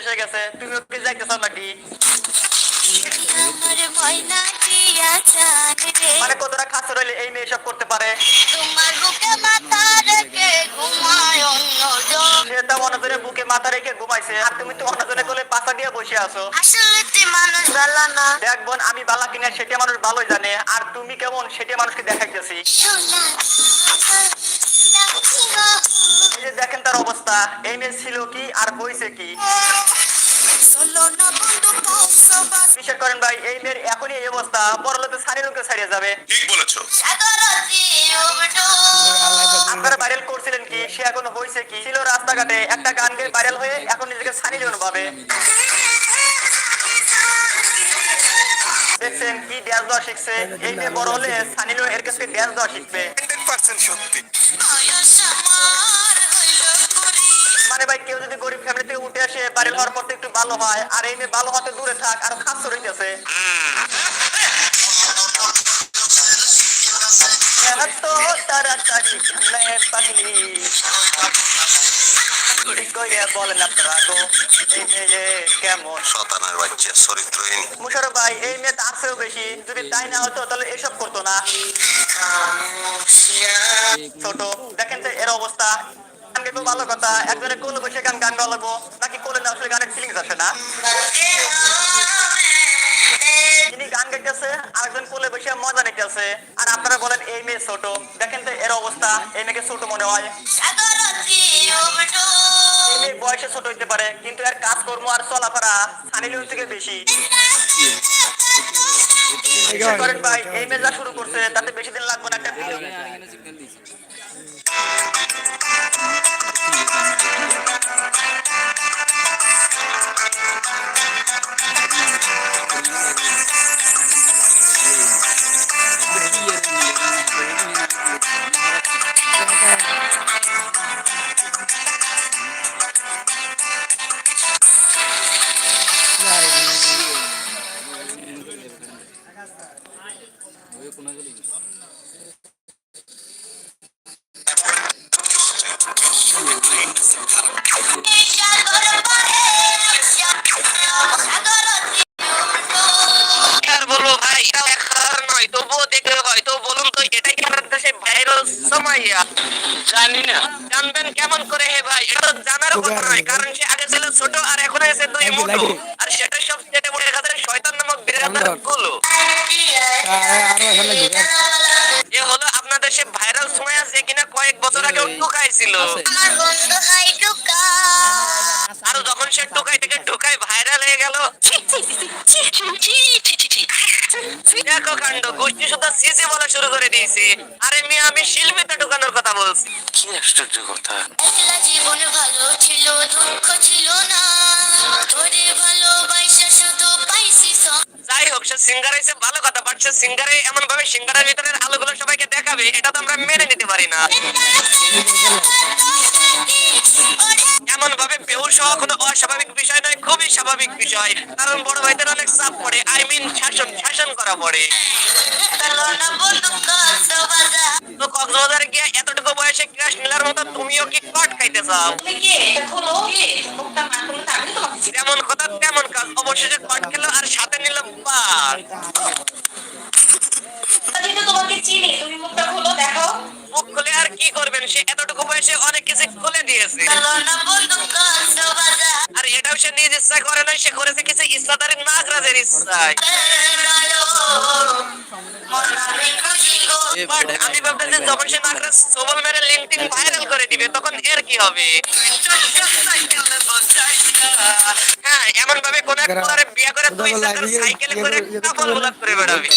এসে গেছে। তুমি ওকে যাইতেছ নাকি? মানে কতটা খাস রইলে এই মেয়ে সব করতে পারে? তোমার বুকে মাথা রেখে ঘুমায় অন্যজন সে তো অন্যজনের বুকে মাথা রেখে ঘুমাইছে আর তুমি তো অন্যজনের কোলে পাশা দিয়ে বসে আছো। আসলে তুই মানুষ ভালো না। দেখ বোন আমি বালা কিনা সেটা মানুষ ভালোই জানে আর তুমি কেমন সেটা মানুষকে দেখাইতেছি। তার অবস্থা এই মেয়ে ছিল কি আর হয়েছে কি? বিশ্বাস করেন ভাই এই মেয়ের এখনই এই অবস্থা পরলোকে সারি লোকে ছাড়িয়ে যাবে। ঠিক বলেছ। আপনারা ভাইরাল করছিলেন কি? সে এখন হয়েছে কি? ছিল রাস্তাঘাটে একটা গান গেয়ে ভাইরাল হয়ে এখন নিজেকে সানি জন ভাবে। দেখছেন কি ড্যান্স দেওয়া শিখছে? এই মেয়ে বড় হলে সানি এর কাছে ড্যান্স দেওয়া শিখবে। সত্যি মানে ভাই কেউ যদি গরিব ফ্যামিলি থেকে উঠে আসে ভাইরাল হওয়ার পর একটু ভালো হয় আর এই মেয়ে ভালো হতে দূরে থাক আর খাস রইতেছে এত তাড়াতাড়ি পাগলি। ঠিক করে বলেন আপনারা গো? এই মেয়ে কেমন? শতানার মুশারফ ভাই এই মেয়ে তার বেশি যদি তাই না হতো তাহলে এসব করতো না। ছোট দেখেন তো এর অবস্থা। গাইবো ভালো কথা একজনের কোলে বসে গান গান গাওয়া লাগবো নাকি কোলে না আসলে গানের ফিলিংস আসে না? যিনি গান গাইতেছে আরেকজন কোলে বসে মজা নিতেছে। আর আপনারা বলেন এই মেয়ে ছোট। দেখেন তো এর অবস্থা এই মেয়েকে ছোট মনে হয়। বয়সে ছোট হইতে পারে কিন্তু এর কাজকর্ম আর চলাফেরা সানি লিওন থেকে বেশি। করেন ভাই এই মেয়ে যা শুরু করছে তাতে বেশি দিন লাগবে না একটা আর বলব ভাই এটা একার নয় তবুও দেখে হয়তো বলুন তো এটাই কি আমাদের দেশে জানি না জানবেন কেমন করে হে ভাই এটা জানার কথা নয় কারণ সে আগে ছিল ছোট আর এখন হয়েছে দুই মোটো আর সেটা সব চেটে মুড়ে খাতে শয়তান নামক বিরাটারগুলো এ হলো আপনাদের সে ভাইরাল সময় আছে কিনা কয়েক বছর আগে ঢুকাইছিল আমার বন্ধু হাই টুকা আর যখন সে ঢুকাই থেকে ঢুকাই ভাইরাল হয়ে গেল দেখো কাণ্ড গোষ্ঠী শুধু সিসি বলা শুরু করে দিয়েছে। আরে মেয়ে আমি শিল্পীতে ঢুকানোর কথা বলছি। কি আশ্চর্য কথা। একলা জীবন ভালো ছিল দুঃখ ছিল না। হোক, সে সিঙ্গার হয়েছে ভালো কথা বাট সে সিঙ্গারে এমন ভাবে সিঙ্গারের ভিতরের আলোগুলো সবাইকে দেখাবে, এটা তো আমরা মেনে নিতে পারি না। এমন ভাবে বেহুশ হওয়া কোনো অস্বাভাবিক বিষয় নয়, খুবই স্বাভাবিক বিষয়। কারণ বড় ভাইদের অনেক চাপ পড়ে আই মিন শাসন শাসন করা পড়ে। কক্সবাজার গিয়ে এতটুকু বয়সে ক্রাশ মতো তুমিও কি কট খাইতে চাও? যেমন কথা তেমন কাজ, অবশেষে কট খেলো আর সাথে তোমাকে চিনি তুমি মুখটা খোলো দেখো মুখ খুলে আর কি করবেন? সে এতটুকু বয়সে অনেক কিছু খুলে দিয়েছে। চলো না বন্ধু কক্সবাজার আর এটাও সে নিজ ইচ্ছা করে নাই সে করেছে কিছু ইচ্ছাদারের নাগরাজের ইচ্ছায় আমি ভাবতেছি যখন সে নাগরাজ সবল মেরে লিঙ্কডিন ভাইরাল করে দিবে তখন এর কি হবে? হ্যাঁ এমন ভাবে কোন এক বিয়ে করে তুই সাইকেলে করে কাপড় গোলাপ করে বেড়াবে।